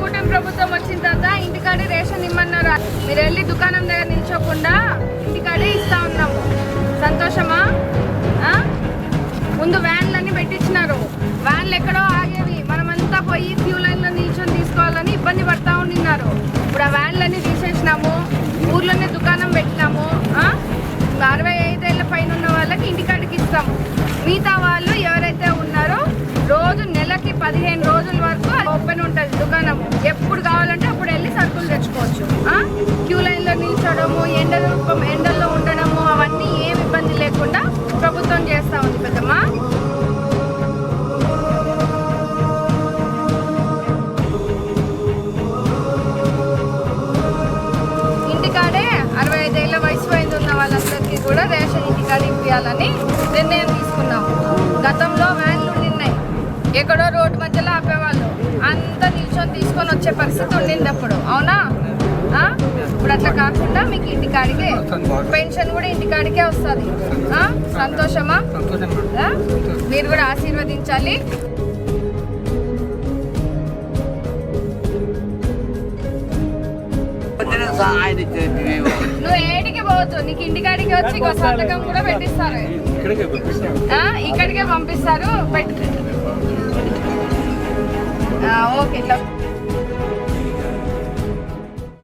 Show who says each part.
Speaker 1: కూటమి ప్రభుత్వం వచ్చిన తర్వాత ఇంటికాడే రేషన్ ఇమ్మన్నారు. మీరు వెళ్ళి దుకాణం దగ్గర నిల్చోకుండా ఇంటికాడే ఇస్తా ఉన్నాము. సంతోషమా? ముందు వ్యాన్లన్నీ పెట్టించినారు. వ్యాన్లు ఎక్కడో ఆగేవి. మనమంతా పోయి క్యూ లైన్లో నిల్చొని తీసుకోవాలని ఇబ్బంది పడతా ఉండిన్నారు. ఇప్పుడు ఆ వ్యాన్లన్నీ తీసేసినాము. ఊర్లోనే దుకాణం పెట్టినాము. అరవై ఐదేళ్ళ పైన ఉన్న వాళ్ళకి ఇంటికాడికి ఇస్తాము. మిగతా వాళ్ళు ఎవరైతే ఉన్నారో రోజు నెలకి పదిహేను రోజుల వరకు ఓపెన్ ఉంటుంది దుకాణం. ఎప్పుడు కావాలంటే అప్పుడు వెళ్ళి సరుకులు తెచ్చుకోవచ్చు. క్యూ లైన్లో నిల్చడము ఎండ రూపం ఎండల్లో ఉండడము అవన్నీ ఏం ఇబ్బంది లేకుండా ప్రభుత్వం చేస్తా ఉంది పెద్దమ్మా. ఇంటికాడే అరవై ఐదేళ్ళ వయసు అయింది ఉన్న వాళ్ళందరికీ కూడా రేషన్ ఇంటికాడ ఇవ్వాలని నిర్ణయం తీసుకున్నాం ఎక్కడో రోడ్డు మధ్యలో ఆపేవాళ్ళు. అంతా నిల్చొని తీసుకొని వచ్చే పరిస్థితి ఉండింది అప్పుడు. అవునా? ఇప్పుడు అట్లా కాకుండా మీకు ఇంటికాడికే పెన్షన్ కూడా ఇంటికాడికే వస్తుంది. సంతోషమా? మీరు కూడా ఆశీర్వదించాలి. నువ్వు ఏడికి పోవద్దు. నీకు ఇంటికాడికి వచ్చి సంతకం కూడా పెట్టిస్తారు.
Speaker 2: ఇక్కడికే
Speaker 1: పంపిస్తారు. పెట్టు. लगता